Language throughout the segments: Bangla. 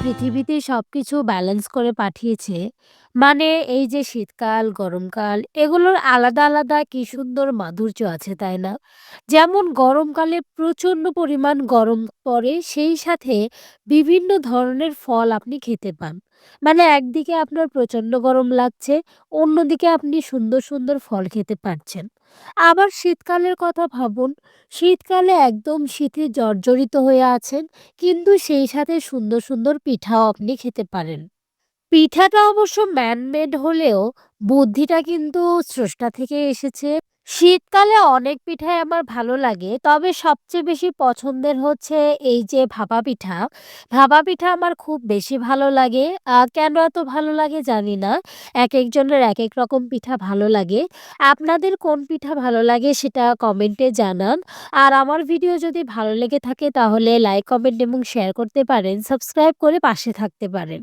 পৃথিবীতে সবকিছু ব্যালেন্স করে পাঠিয়েছে। মানে এই যে শীতকাল, গরমকাল এগুলোর আলাদা, আলাদা কি সুন্দর মাধুর্য আছে, তাই না? যেমন গরমকালে প্রচণ্ড পরিমাণ গরম পড়ে, সেই সাথে বিভিন্ন ধরনের ফল আপনি খেতে পান। মানে একদিকে আপনার প্রচণ্ড গরম লাগছে, অন্যদিকে আপনি সুন্দর, সুন্দর ফল খেতে পারছেন। আবার শীতকালের কথা ভাবুন, শীতকালে একদম শীতে জর্জরিত হয়ে আছেন, কিন্তু সেই সাথে সুন্দর, সুন্দর পিঠাও আপনি খেতে পারেন। পিঠাটা অবশ্য ম্যানমেড হলেও বুদ্ধিটা কিন্তু স্রষ্টা থেকে এসেছে। শীতকালে অনেক পিঠাই আমার ভালো লাগে। তবে সবচেয়ে বেশি পছন্দের হচ্ছে এই যে ভাপা পিঠা। ভাপা পিঠা আমার খুব বেশি ভালো লাগে। কেন এত ভালো লাগে জানি না। একেকজনের একেক রকম পিঠা ভালো লাগে। আপনাদের কোন পিঠা ভালো লাগে সেটা কমেন্টে জানান। আর আমার ভিডিও যদি ভালো লেগে থাকে তাহলে লাইক, কমেন্ট এবং শেয়ার করতে পারেন। সাবস্ক্রাইব করে পাশে থাকতে পারেন।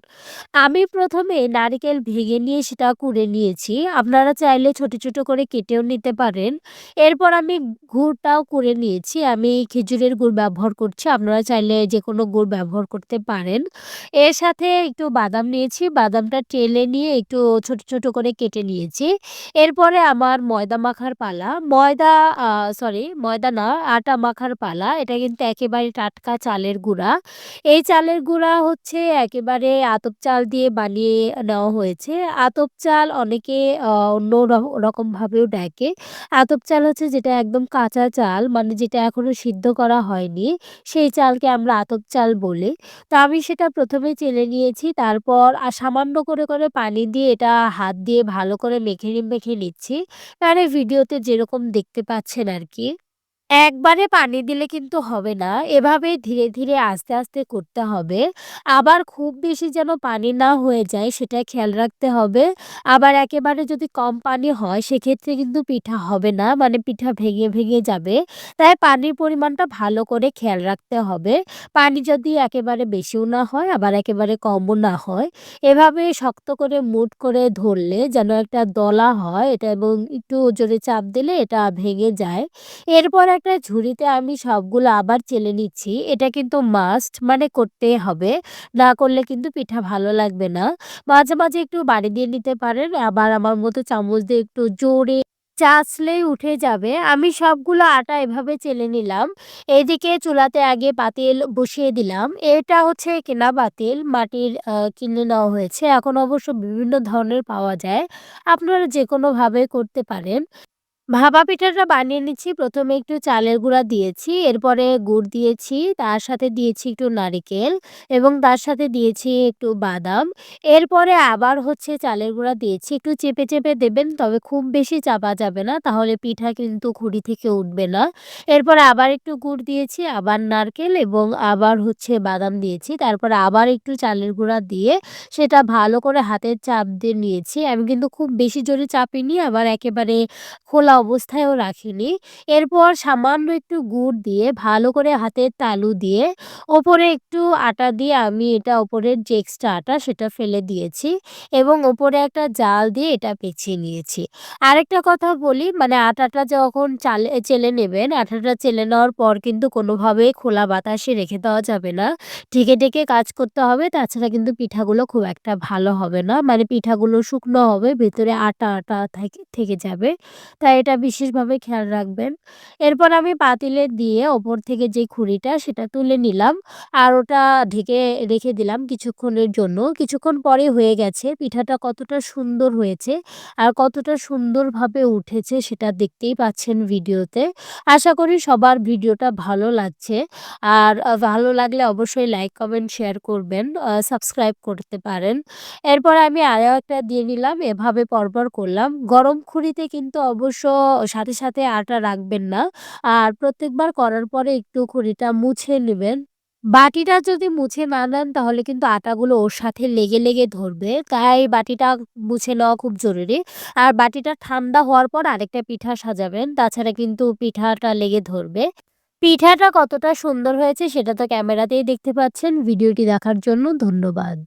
আমি ১ম এ নারিকেল ভেঙে নিয়ে সেটা কুড়ে নিয়েছি। আপনারা চাইলে ছোট, ছোট করে কেটেও নিতে পারেন। এরপর আমি গুড়টাও করে নিয়েছি। আমি খেজুরের গুড় ব্যবহার করছি। আপনারা চাইলে যে কোনো গুড় ব্যবহার করতে পারেন। এর সাথে একটু বাদাম নিয়েছি। বাদামটা টেলে নিয়ে একটু ছোট, ছোট করে কেটে নিয়েছি। এরপরে আমার ময়দা মাখার পালা। ময়দা সরি ময়দা না, আটা মাখার পালা। এটা কিন্তু একেবারে টাটকা চালের গুঁড়া। এই চালের গুঁড়া হচ্ছে একেবারে আতপ চাল দিয়ে বানিয়ে নেওয়া হয়েছে। আতপ চাল অনেকে অন্য রকমভাবেও ডাকে। আতপ চাল হচ্ছে যেটা একদম কাঁচা চাল, মানে যেটা এখনও সিদ্ধ করা হয়নি, সেই চালকে আমরা আতপ চাল বলি। তো আমি সেটা ১ম এ চেলে নিয়েছি। তারপর আর সামান্য করে, করে পানি দিয়ে এটা হাত দিয়ে ভালো করে মেখে মেখে নিচ্ছি। মানে ভিডিওতে যেরকম দেখতে পাচ্ছেন আরকি। একবারে পানি দিলে কিন্তু হবে না। এভাবে ধীরে, ধীরে আস্তে, আস্তে করতে হবে। আবার খুব বেশি যেন পানি না হয়ে যায় সেটা খেয়াল রাখতে হবে। আবার একেবারে যদি কম পানি হয় সেক্ষেত্রে কিন্তু পিঠা হবে না। মানে পিঠা ভেঙে, ভেঙে যাবে। তাই পানির পরিমাণটা ভালো করে খেয়াল রাখতে হবে। পানি যদি একেবারে বেশিও না হয় আবার একেবারে কমও না হয়। এভাবে শক্ত করে মুট করে ধরলে যেন একটা দলা হয় এটা এবং একটু জোরে চাপ দিলে এটা ভেঙে যায়। এরপর একটা ঝুড়িতে আমি সবগুলো আবার চেলে নিচ্ছি। এটা কিন্তু মাস্ট মানে করতেই হবে। না করলে কিন্তু পিঠা ভালো লাগবে না। মাঝে, মাঝে একটু বাড়ি দিয়ে নিতে পারেন। আবার আমার মতো চামচ দিয়ে একটু জোরে চাঁচলেই উঠে যাবে। আমি সবগুলো আটা এভাবে চেলে নিলাম। এদিকে চুলাতে আগে পাতিল বসিয়ে দিলাম। এটা হচ্ছে কেনা পাতিল, মাটির কিনে নেওয়া হয়েছে। এখন অবশ্য বিভিন্ন ধরনের পাওয়া যায়। আপনারা যে কোনোভাবে করতে পারেন। ভাপা পিঠাটা বানিয়ে নিচ্ছি। প্রথমে একটু চালের গুঁড়া দিয়েছি। এরপরে গুড় দিয়েছি। তার সাথে দিয়েছি একটু নারিকেল এবং তার সাথে দিয়েছি একটু বাদাম। এরপরে আবার হচ্ছে চালের গুঁড়া দিয়েছি। একটু চেপে, চেপে দেবেন তবে খুব বেশি চাপা যাবে না। তাহলে পিঠা কিন্তু খুঁড়ি থেকে উঠবে না। এরপরে আবার একটু গুড় দিয়েছি, আবার নারকেল এবং আবার হচ্ছে বাদাম দিয়েছি। তারপরে আবার একটু চালের গুঁড়া দিয়ে সেটা ভালো করে হাতের চাপ দিয়ে নিয়েছি। আমি কিন্তু খুব বেশি জোরে চাপিনি আবার একেবারে খোলা অবস্থায়ও রাখিনি। এরপর সামান্য একটু গুড় দিয়ে ভালো করে হাতের তালু দিয়ে ওপরে একটু আটা দিয়ে আমি এটা ওপরের যে এক্সট্রা আটা সেটা ফেলে দিয়েছি এবং ওপরে একটা জাল দিয়ে এটা পেঁচিয়ে নিয়েছি। আরেকটা কথা বলি মানে আটাটা যখন চালে চেলে নেবেন, আটাটা চেলে নেওয়ার পর কিন্তু কোনোভাবেই খোলা বাতাসে রেখে দেওয়া যাবে না। ঢেকে, ঢেকে কাজ করতে হবে তাছাড়া কিন্তু পিঠাগুলো খুব একটা ভালো হবে না। মানে পিঠাগুলো শুকনো হবে, ভেতরে আটা, আটা থেকে যাবে। তাই এটা বিশেষভাবে খেয়াল রাখবেন। এরপর আমি পাতিলে দিয়ে ওপর থেকে যে খুঁড়িটা সেটা তুলে নিলাম। আর ওটা ঢেকে রেখে দিলাম কিছুক্ষণের জন্য। কিছুক্ষণ পরে হয়ে গেছে। পিঠাটা কতটা সুন্দর হয়েছে আর কতটা সুন্দরভাবে উঠেছে সেটা দেখতেই পাচ্ছেন ভিডিওতে। আশা করি সবার ভিডিওটা ভালো লাগছে। আর ভালো লাগলে অবশ্যই লাইক, কমেন্ট, শেয়ার করবেন। সাবস্ক্রাইব করতে পারেন। এরপর আমি আরও একটা দিয়ে নিলাম। এভাবে পরপর করলাম। গরম খুঁড়িতে কিন্তু অবশ্য সাথে, সাথে আটা রাখবেন না। আর প্রত্যেকবার করার পরে একটু খুঁড়িটা মুছে নেবেন বাটিটা যদি মুছে না নেন তাহলে কিন্তু আটাগুলো ওর সাথে লেগে, লেগে ধরবে। তাই বাটিটা মুছে নেওয়া খুব জরুরি। আর বাটিটা ঠান্ডা হওয়ার পর আরেকটা পিঠা সাজাবেন। তাছাড়া কিন্তু পিঠাটা লেগে ধরবে। পিঠাটা কতটা সুন্দর হয়েছে সেটা তো ক্যামেরাতেই দেখতে পাচ্ছেন। ভিডিওটি দেখার জন্য ধন্যবাদ।